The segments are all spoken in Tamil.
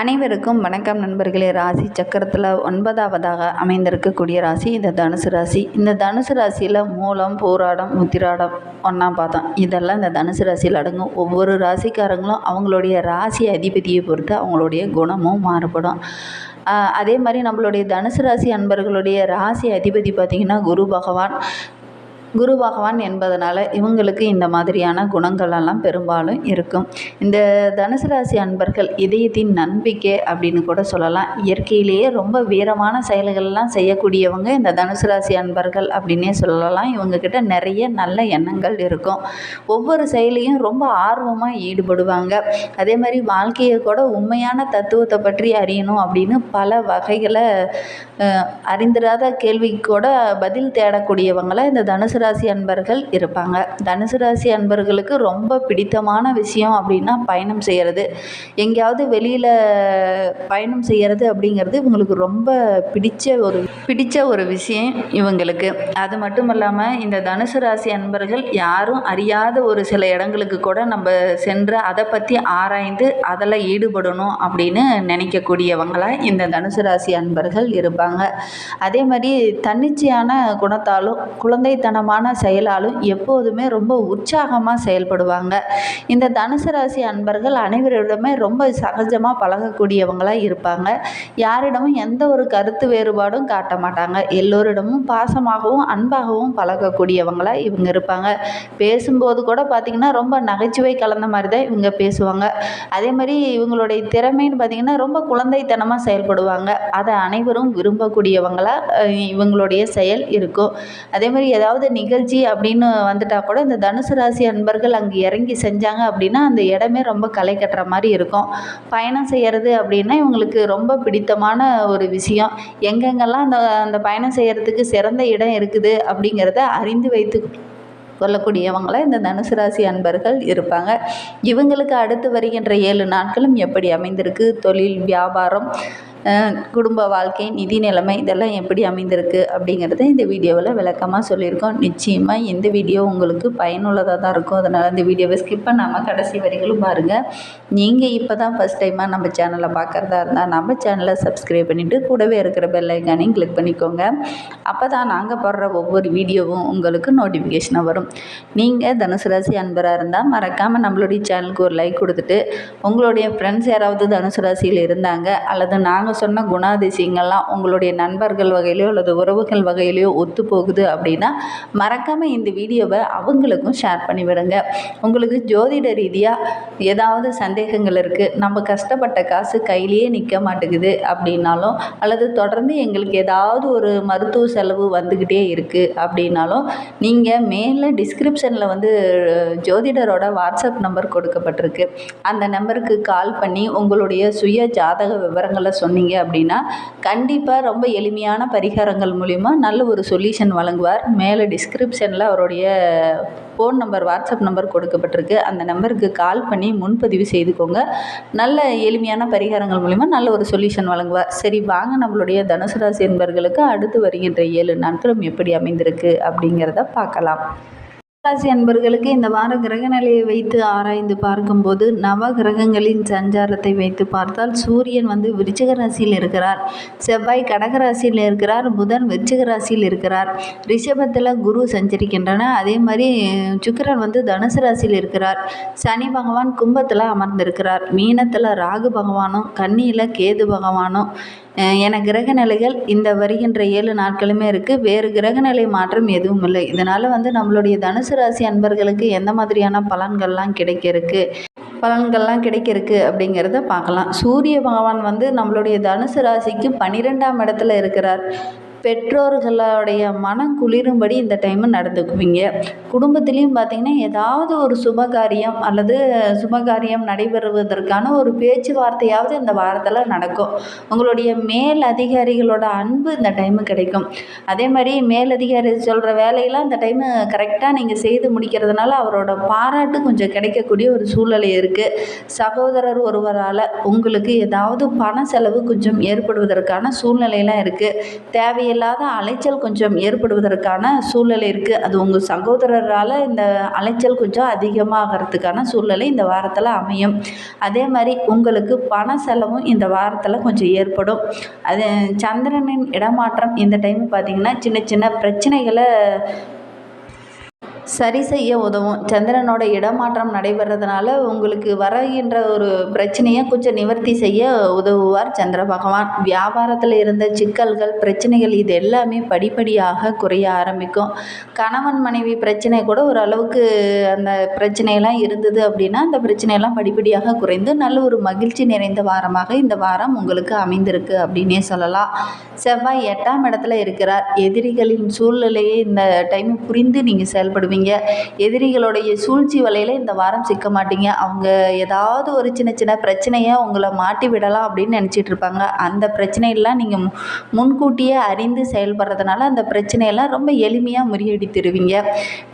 அனைவருக்கும் வணக்கம் நண்பர்களே. ராசி சக்கரத்தில் ஒன்பதாவதாக அமைந்திருக்கக்கூடிய ராசி இந்த தனுசு ராசி. இந்த தனுசு ராசியில் மூலம் போராடம் முத்திராடம் ஒன்றா பார்த்தோம் இதெல்லாம் இந்த தனுசு ராசியில் அடங்கும். ஒவ்வொரு ராசிக்காரங்களும் அவங்களுடைய ராசி அதிபதியை பொறுத்து அவங்களுடைய குணமும் மாறுபடும். அதே மாதிரி நம்மளுடைய தனுசு ராசி அன்பர்களுடைய ராசி அதிபதி பார்த்திங்கன்னா குரு பகவான். குரு பகவான் என்பதனால் இவங்களுக்கு இந்த மாதிரியான குணங்கள் எல்லாம் பெரும்பாலும் இருக்கும். இந்த தனுசு ராசி அன்பர்கள் இதயத்தின் நம்பிக்கை அப்படின்னு கூட சொல்லலாம். இயற்கையிலேயே ரொம்ப வீரமான செயல்கள்லாம் செய்யக்கூடியவங்க இந்த தனுசு ராசி அன்பர்கள் அப்படின்னே சொல்லலாம். இவங்கக்கிட்ட நிறைய நல்ல எண்ணங்கள் இருக்கும். ஒவ்வொரு செயலையும் ரொம்ப ஆர்வமாக ஈடுபடுவாங்க. அதே மாதிரி வாழ்க்கையை கூட உண்மையான தத்துவத்தை பற்றி அறியணும் அப்படின்னு பல வகைகளை அறிந்திராத கேள்விக்கு கூட பதில் தேடக்கூடியவங்களை இந்த தனுசு ராசி அன்பர்கள் இருப்பாங்க. தனுசு ராசி அன்பர்களுக்கு ரொம்ப பிடித்தமான விஷயம் அப்படின்னா பயணம் செய்கிறது எங்கேயாவது வெளியில் பயணம் செய்கிறது அப்படிங்கிறது இவங்களுக்கு ரொம்ப பிடிச்ச ஒரு பிடிச்ச ஒரு விஷயம் இவங்களுக்கு. அது மட்டும் இல்லாமல் இந்த தனுசு ராசி அன்பர்கள் யாரும் அறியாத ஒரு சில இடங்களுக்கு கூட நம்ம சென்று அதை பற்றி ஆராய்ந்து அதில் ஈடுபடணும் அப்படின்னு நினைக்கக்கூடியவங்களாக இந்த தனுசு ராசி அன்பர்கள் இருப்பாங்க. அதே மாதிரி தன்னிச்சையான குணத்தாலும் குழந்தைத்தனமாக குழந்தைத்தனமான செயலாலும் எப்போதுமே ரொம்ப உற்சாகமாக செயல்படுவாங்க. இந்த தனுசு ராசி அன்பர்கள் அனைவரிடமே ரொம்ப சகஜமாக பழகக்கூடியவங்களாக இருப்பாங்க. யாரிடமும் எந்த ஒரு கருத்து வேறுபாடும் காட்ட மாட்டாங்க. எல்லோரிடமும் பாசமாகவும் அன்பாகவும் பழகக்கூடியவங்களாக இவங்க இருப்பாங்க. பேசும்போது கூட பார்த்திங்கன்னா ரொம்ப நகைச்சுவை கலந்த மாதிரி தான் இவங்க பேசுவாங்க. அதே மாதிரி இவங்களுடைய திறமைன்னு பார்த்திங்கன்னா ரொம்ப குழந்தைத்தனமாக செயல்படுவாங்க. அதை அனைவரும் விரும்பக்கூடியவங்களாக இவங்களுடைய செயல் இருக்கும். அதே மாதிரி ஏதாவது நிகழ்ச்சி அப்படின்னு வந்துட்டா கூட இந்த தனுசு ராசி அன்பர்கள் அங்கே இறங்கி செஞ்சாங்க அப்படின்னா அந்த இடமே ரொம்ப களை கட்டுற மாதிரி இருக்கும். பயணம் செய்கிறது அப்படின்னா இவங்களுக்கு ரொம்ப பிடித்தமான ஒரு விஷயம். எங்கெங்கெல்லாம் அந்த அந்த பயணம் செய்கிறதுக்கு சிறந்த இடம் இருக்குது அப்படிங்கிறத அறிந்து வைத்து கொள்ளக்கூடியவங்கள இந்த தனுசு ராசி அன்பர்கள் இருப்பாங்க. இவங்களுக்கு அடுத்து வருகின்ற ஏழு நாட்களும் எப்படி அமைந்திருக்கு? தொழில் வியாபாரம் குடும்ப வாழ்க்கை நிதி நிலைமை இதெல்லாம் எப்படி அமைந்திருக்கு அப்படிங்கிறத இந்த வீடியோவில் விளக்கமாக சொல்லியிருக்கோம். நிச்சயமாக இந்த வீடியோ உங்களுக்கு பயனுள்ளதாக தான் இருக்கும். அதனால் இந்த வீடியோவை ஸ்கிப் பண்ணாமல் கடைசி வரிகளும் பாருங்கள் நீங்கள் இப்போ தான் ஃபஸ்ட் டைமாக நம்ம சேனலை பார்க்குறதா இருந்தால் நம்ம சேனலை சப்ஸ்கிரைப் பண்ணிவிட்டு கூடவே இருக்கிற பெல் ஐக்கானையும் கிளிக் பண்ணிக்கோங்க. அப்போ தான் நாங்கள் போடுற ஒவ்வொரு வீடியோவும் உங்களுக்கு நோட்டிஃபிகேஷனாக வரும். நீங்கள் தனுசு ராசி அன்பராக இருந்தால் மறக்காமல் நம்மளுடைய சேனலுக்கு ஒரு லைக் கொடுத்துட்டு உங்களுடைய ஃப்ரெண்ட்ஸ் யாராவது தனுசு ராசியில் இருந்தாங்க அல்லது நாங்கள் சொன்ன குணாதிசயங்கள்லாம் உங்களுடைய நண்பர்கள் வகையிலையோ அல்லது உறவுகள் வகையிலையோ ஒத்து போகுது அப்படின்னா மறக்காமல் இந்த வீடியோவை அவங்களுக்கும் ஷேர் பண்ணிவிடுங்க. உங்களுக்கு ஜோதிட ரீதியாக ஏதாவது சந்தேகங்கள் இருக்குது நம்ம கஷ்டப்பட்ட காசு கையிலேயே நிற்க மாட்டேங்குது அப்படின்னாலும் அல்லது தொடர்ந்து எங்களுக்கு ஏதாவது ஒரு மருத்துவ செலவு வந்துக்கிட்டே இருக்குது அப்படின்னாலும் நீங்கள் மேலே டிஸ்கிரிப்ஷனில் வந்து ஜோதிடரோட வாட்ஸ்அப் நம்பர் கொடுக்கப்பட்டிருக்கு. அந்த நம்பருக்கு கால் பண்ணி உங்களுடைய சுய ஜாதக விவரங்களை சொன்னீங்க அப்படின்னா கண்டிப்பாக ரொம்ப எளிமையான பரிகாரங்கள் மூலிமா நல்ல ஒரு சொல்யூஷன் வழங்குவார். மேலே டிஸ்கிரிப்ஷனில் அவருடைய ஃபோன் நம்பர் வாட்ஸ்அப் நம்பர் கொடுக்கப்பட்டிருக்கு. அந்த நம்பருக்கு கால் பண்ணி முன்பதிவு செய்துக்கோங்க. நல்ல எளிமையான பரிகாரங்கள் மூலிமா நல்ல ஒரு சொல்யூஷன் வழங்குவார். சரி வாங்க நம்மளுடைய தனுசு ராசி என்பர்களுக்கு அடுத்து வருகின்ற ஏழு நாட்களும் எப்படி அமைந்திருக்கு அப்படிங்கிறத பார்க்கலாம். ராசி அன்பர்களுக்கு இந்த வார கிரக நிலையை வைத்து ஆராய்ந்து பார்க்கும்போது நவ கிரகங்களின் சஞ்சாரத்தை வைத்து பார்த்தால் சூரியன் வந்து விருச்சிக ராசியில் இருக்கிறார். செவ்வாய் கடக ராசியில் இருக்கிறார். புதன் விருச்சிக ராசியில் இருக்கிறார். ரிஷபத்தில் குரு சஞ்சரிக்கின்றன. அதே மாதிரி சுக்கரன் வந்து தனுசு ராசியில் இருக்கிறார். சனி பகவான் கும்பத்தில் அமர்ந்திருக்கிறார். மீனத்தில் ராகு பகவானும் கன்னியில் கேது பகவானும் என கிரக நிலைகள் இந்த வருகின்ற ஏழு நாட்களுமே இருக்குது வேறு கிரக நிலை மாற்றம் எதுவும் இல்லை. இதனால் வந்து நம்மளுடைய தனுசு ராசி அன்பர்களுக்கு எந்த மாதிரியான பலன்கள்லாம் கிடைக்க இருக்குது பலன்கள்லாம் கிடைக்க இருக்கு அப்படிங்கிறத பார்க்கலாம். சூரிய பகவான் வந்து நம்மளுடைய தனுசு ராசிக்கு பன்னிரெண்டாம் இடத்துல இருக்கிறார். பெற்றோர்களுடைய மனம் குளிரும்படி இந்த டைமு நடந்துக்குவீங்க. குடும்பத்துலேயும் பார்த்தீங்கன்னா ஏதாவது ஒரு சுபகாரியம் அல்லது சுபகாரியம் நடைபெறுவதற்கான ஒரு பேச்சுவார்த்தையாவது இந்த வாரத்தில் நடக்கும். உங்களுடைய மேல் அதிகாரிகளோட அன்பு இந்த டைமு கிடைக்கும். அதே மாதிரி மேல் அதிகாரி சொல்கிற வேலையெல்லாம் இந்த டைமு கரெக்டாக நீங்கள் செய்து முடிக்கிறதுனால அவரோட பாராட்டு கொஞ்சம் கிடைக்கக்கூடிய ஒரு சூழ்நிலை இருக்குது சகோதரர் ஒருவரால் உங்களுக்கு ஏதாவது பண செலவு கொஞ்சம் ஏற்படுவதற்கான சூழ்நிலையெல்லாம் இருக்குது தேவைய தேவையில்லாத அலைச்சல் கொஞ்சம் ஏற்படுவதற்கான சூழ்நிலை இருக்குது அது உங்கள் சகோதரரால் இந்த அலைச்சல் கொஞ்சம் அதிகமாகிறதுக்கான சூழ்நிலை இந்த வாரத்தில் அமையும். அதே மாதிரி உங்களுக்கு பண செலவும் இந்த வாரத்தில் கொஞ்சம் ஏற்படும். அது சந்திரனின் இடமாற்றம் இந்த டைம் பார்த்திங்கன்னா சின்ன சின்ன பிரச்சனைகளை சரி செய்ய உதவும். சந்திரனோட இடமாற்றம் நடைபெறதுனால உங்களுக்கு வருகின்ற ஒரு பிரச்சனையை கொஞ்சம் நிவர்த்தி செய்ய உதவுவார் சந்திர பகவான். வியாபாரத்தில் இருந்த சிக்கல்கள் பிரச்சனைகள் இது எல்லாமே படிப்படியாக குறைய ஆரம்பிக்கும். கணவன் மனைவி பிரச்சனை கூட ஓரளவுக்கு அந்த பிரச்சனையெல்லாம் இருந்தது அப்படின்னா அந்த பிரச்சனையெல்லாம் படிப்படியாக குறைந்து நல்ல ஒரு மகிழ்ச்சி நிறைந்த வாரமாக இந்த வாரம் உங்களுக்கு அமைந்திருக்கு அப்படின்னே சொல்லலாம். செவ்வாய் எட்டாம் இடத்துல இருக்கிறார். எதிரிகளின் சூழ்நிலையை இந்த டைம் புரிந்து நீங்கள் செயல்படுவீங்க. எதிரிகளுடைய சூழ்ச்சி வலையில் இந்த வாரம் சிக்க மாட்டீங்க. அவங்க ஏதாவது ஒரு சின்ன சின்ன பிரச்சனையை உங்களை மாட்டி விடலாம் அப்படின்னு நினச்சிட்டு இருப்பாங்க. அந்த பிரச்சனையெல்லாம் நீங்கள் முன்கூட்டியே அறிந்து செயல்படுறதுனால அந்த பிரச்சனையெல்லாம் ரொம்ப எளிமையாக முறியடித்திருவீங்க.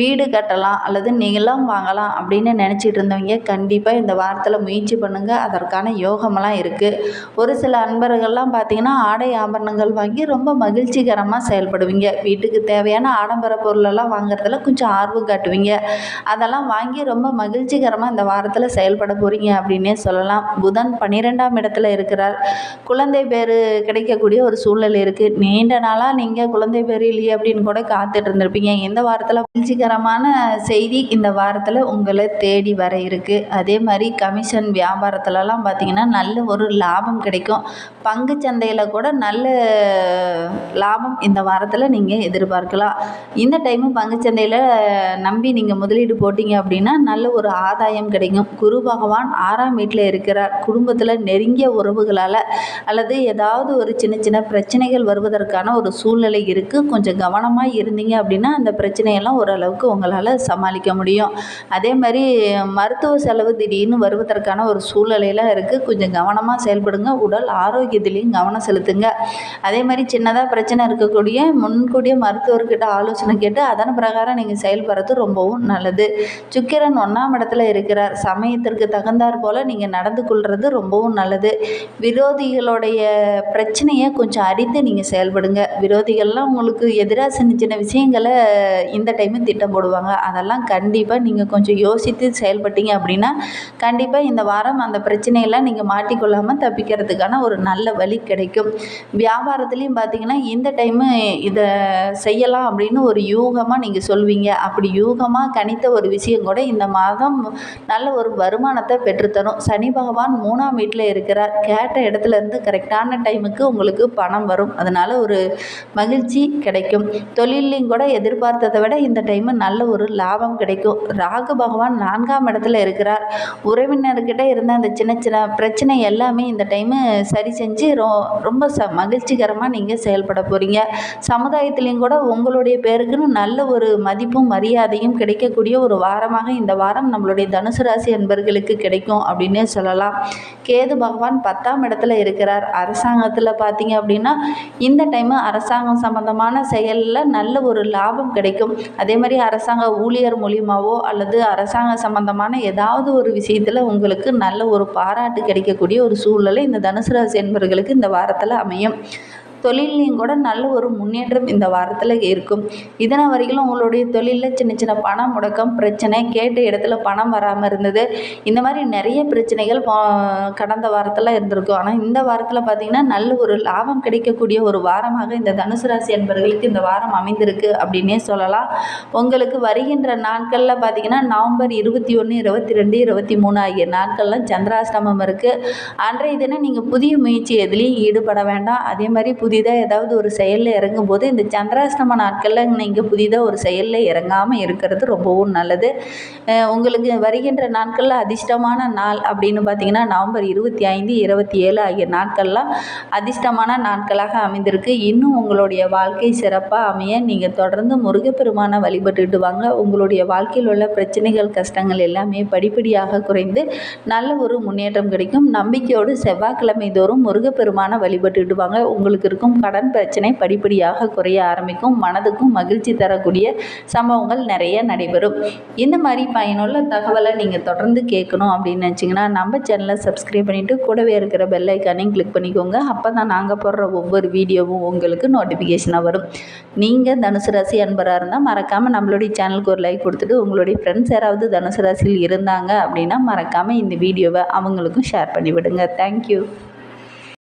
வீடு கட்டலாம் அல்லது நிலம் வாங்கலாம் அப்படின்னு நினச்சிட்டு இருந்தவங்க கண்டிப்பாக இந்த வாரத்தில் முயற்சி பண்ணுங்கள் அதற்கான யோகமெல்லாம் இருக்குது ஒரு சில அன்பர்கள்லாம் பார்த்தீங்கன்னா ஆடை ஆபரணங்கள் வாங்கி ரொம்ப மகிழ்ச்சிகரமாக செயல்படுவீங்க. வீட்டுக்கு தேவையான ஆடம்பர பொருளெல்லாம் வாங்குறதுல கொஞ்சம் ஆர்வம் காட்டுவீங்க. அதெல்லாம் வாங்கி ரொம்ப மகிழ்ச்சிகரமாக இந்த வாரத்தில் செயல்பட போகிறீங்க அப்படின்னே சொல்லலாம். புதன் பன்னிரெண்டாம் இடத்துல இருக்கிறார். குழந்தை பேர் கிடைக்கக்கூடிய ஒரு சூழ்நிலை இருக்குது நீண்ட நாளாக நீங்கள் குழந்தை பேர் இல்லையே அப்படின்னு கூட காத்துட்டு இருந்திருப்பீங்க. இந்த வாரத்தில் மகிழ்ச்சிகரமான செய்தி இந்த வாரத்தில் உங்களை தேடி வர இருக்குது அதே மாதிரி கமிஷன் வியாபாரத்துலலாம் பார்த்தீங்கன்னா நல்ல ஒரு லாபம் கிடைக்கும். பங்கு சந்தையில் கூட நல்ல லாபம் இந்த வாரத்தில் நீங்கள் எதிர்பார்க்கலாம். இந்த டைமு பங்குச்சந்தையில் நம்பி நீங்கள் முதலீடு போட்டீங்க அப்படின்னா நல்ல ஒரு ஆதாயம் கிடைக்கும். குரு பகவான் ஆறாம் வீட்டில் இருக்கிறார். குடும்பத்தில் நெருங்கிய உறவுகளால் அல்லது ஏதாவது ஒரு சின்ன சின்ன பிரச்சனைகள் வருவதற்கான ஒரு சூழ்நிலை இருக்குது கொஞ்சம் கவனமாக இருந்தீங்க அப்படின்னா அந்த பிரச்சனையெல்லாம் ஓரளவுக்கு உங்களால் சமாளிக்க முடியும். அதே மாதிரி மருத்துவ செலவு திடீர்னு வருவதற்கான ஒரு சூழ்நிலையெல்லாம் இருக்குது கொஞ்சம் கவனமாக செயல்படுங்க. உடல் ஆரோக்கியத்திலையும் கவனம் செலுத்துங்க. அதே மாதிரி சின்னதாக பிரச்சனை இருக்கக்கூடிய முன்கூட்டியே மருத்துவர்கிட்ட ஆலோசனை கேட்டு அதன் பிரகாரம் நீங்கள் செயல் செயல்படுறது ரொம்பவும் நல்லது. சுக்கிரன் ஒன்றாம் இடத்துல இருக்கிறார். சமயத்திற்கு தகுந்தாற் போல் நீங்கள் நடந்து கொள்வது ரொம்பவும் நல்லது. விரோதிகளுடைய பிரச்சனையை கொஞ்சம் அறிந்து நீங்கள் செயல்படுங்க. விரோதிகள்லாம் உங்களுக்கு எதிராக சின்ன சின்ன விஷயங்களை இந்த டைமு திட்டம் போடுவாங்க. அதெல்லாம் கண்டிப்பாக நீங்கள் கொஞ்சம் யோசித்து செயல்பட்டீங்க அப்படின்னா கண்டிப்பாக இந்த வாரம் அந்த பிரச்சனையெல்லாம் நீங்கள் மாட்டிக்கொள்ளாமல் தப்பிக்கிறதுக்கான ஒரு நல்ல வழி கிடைக்கும். வியாபாரத்துலேயும் பார்த்தீங்கன்னா இந்த டைமு இதை செய்யலாம் அப்படின்னு ஒரு யூகமாக நீங்கள் சொல்வீங்க. அப்படி யூகமாக கணித்த ஒரு விஷயம் கூட இந்த மாதம் நல்ல ஒரு வருமானத்தை பெற்றுத்தரும். சனி பகவான் மூணாம் வீட்டில் இருக்கிறார். கேட்ட இடத்துல இருந்து கரெக்டான டைமுக்கு உங்களுக்கு பணம் வரும். அதனால் ஒரு மகிழ்ச்சி கிடைக்கும். தொழிலையும் கூட எதிர்பார்த்ததை விட இந்த டைமு நல்ல ஒரு லாபம் கிடைக்கும். ராகு பகவான் நான்காம் இடத்துல இருக்கிறார். உறவினர்கிட்ட இருந்த அந்த சின்ன சின்ன பிரச்சனை எல்லாமே இந்த டைமு சரி செஞ்சு ரொ ரொம்ப ச மகிழ்ச்சிகரமாக நீங்கள் செயல்பட போகிறீங்க சமுதாயத்துலேயும் கூட உங்களுடைய பேருக்குன்னு நல்ல ஒரு மதிப்பும் மரியாதையும் கிடைக்கக்கூடிய ஒரு வாரமாக இந்த வாரம் நம்மளுடைய தனுசு ராசி அன்பர்களுக்கு கிடைக்கும் அப்படின்னே சொல்லலாம். கேது பகவான் பத்தாம் இடத்துல இருக்கிறார். அரசாங்கத்தில் பார்த்தீங்க அப்படின்னா இந்த டைமு அரசாங்கம் சம்மந்தமான செயலில் நல்ல ஒரு லாபம் கிடைக்கும். அதே மாதிரி அரசாங்க ஊழியர் மூலியமாகவோ அல்லது அரசாங்க சம்மந்தமான ஏதாவது ஒரு விஷயத்தில் உங்களுக்கு நல்ல ஒரு பாராட்டு கிடைக்கக்கூடிய ஒரு சூழ்நிலை இந்த தனுசு ராசி என்பவர்களுக்கு இந்த வாரத்தில் அமையும். தொழில்லையும் கூட நல்ல ஒரு முன்னேற்றம் இந்த வாரத்தில் இருக்கும். இதனை வரைக்கும் உங்களுடைய தொழிலில் சின்ன சின்ன பணம் முடக்கம் பிரச்சனை கேட்ட இடத்துல பணம் வராமல் இருந்தது. இந்த மாதிரி நிறைய பிரச்சனைகள் போ- கடந்த வாரத்தில் இருந்திருக்கும். ஆனால் இந்த வாரத்தில் பார்த்தீங்கன்னா நல்ல ஒரு லாபம் கிடைக்கக்கூடிய ஒரு வாரமாக இந்த தனுசு ராசி என்பவர்களுக்கு இந்த வாரம் அமைந்திருக்கு அப்படின்னே சொல்லலாம். உங்களுக்கு வருகின்ற நாட்களில் பார்த்தீங்கன்னா நவம்பர் இருபத்தி ஒன்று இருபத்தி ரெண்டு இருபத்தி மூணு ஆகிய நாட்கள்லாம் சந்திராஷ்டமம் இருக்குது அன்றைய தினம் நீங்கள் புதிய முயற்சி எதுலேயும் ஈடுபட வேண்டாம். அதே மாதிரி புதிதாக ஏதாவது ஒரு செயலில் இறங்கும் போது இந்த சந்திராஷ்டம நாட்களில் நீங்கள் புதிதாக ஒரு செயலில் இறங்காமல் இருக்கிறது ரொம்பவும் நல்லது. உங்களுக்கு வருகின்ற நாட்களில் அதிர்ஷ்டமான நாள் அப்படின்னு பார்த்தீங்கன்னா நவம்பர் இருபத்தி ஐந்து இருபத்தி ஏழு ஆகிய நாட்கள்லாம் அதிர்ஷ்டமான நாட்களாக அமைந்திருக்கு. இன்னும் உங்களுடைய வாழ்க்கை சிறப்பாக அமைய நீங்கள் தொடர்ந்து முருகப்பெருமானை வழிபட்டுட்டு வாங்க. உங்களுடைய வாழ்க்கையில் உள்ள பிரச்சனைகள் கஷ்டங்கள் எல்லாமே படிப்படியாக குறைந்து நல்ல ஒரு முன்னேற்றம் கிடைக்கும். நம்பிக்கையோடு செவ்வாய்க்கிழமை தோறும் முருகப்பெருமானை வழிபட்டுட்டு வாங்க. உங்களுக்கு இருக்கும் இருக்கும் கடன் பிரச்சனை படிப்படியாக குறைய ஆரம்பிக்கும். மனதுக்கும் மகிழ்ச்சி தரக்கூடிய சம்பவங்கள் நிறைய நடைபெறும். இந்த மாதிரி பயனுள்ள தகவலை நீங்கள் தொடர்ந்து கேட்கணும் அப்படின்னு நினச்சிங்கன்னா நம்ம சேனலை சப்ஸ்கிரைப் பண்ணிவிட்டு கூடவே இருக்கிற பெல் ஐக்கானையும் கிளிக் பண்ணிக்கோங்க. அப்போ தான் நாங்கள் போடுற ஒவ்வொரு வீடியோவும் உங்களுக்கு நோட்டிஃபிகேஷனாக வரும். நீங்கள் தனுசு ராசி அன்பராக இருந்தால் மறக்காமல் நம்மளுடைய சேனலுக்கு ஒரு லைக் கொடுத்துட்டு உங்களுடைய ஃப்ரெண்ட்ஸ் யாராவது தனுசு ராசியில் இருந்தாங்க அப்படின்னா மறக்காமல் இந்த வீடியோவை அவங்களுக்கும் ஷேர் பண்ணிவிடுங்க. தேங்க்யூ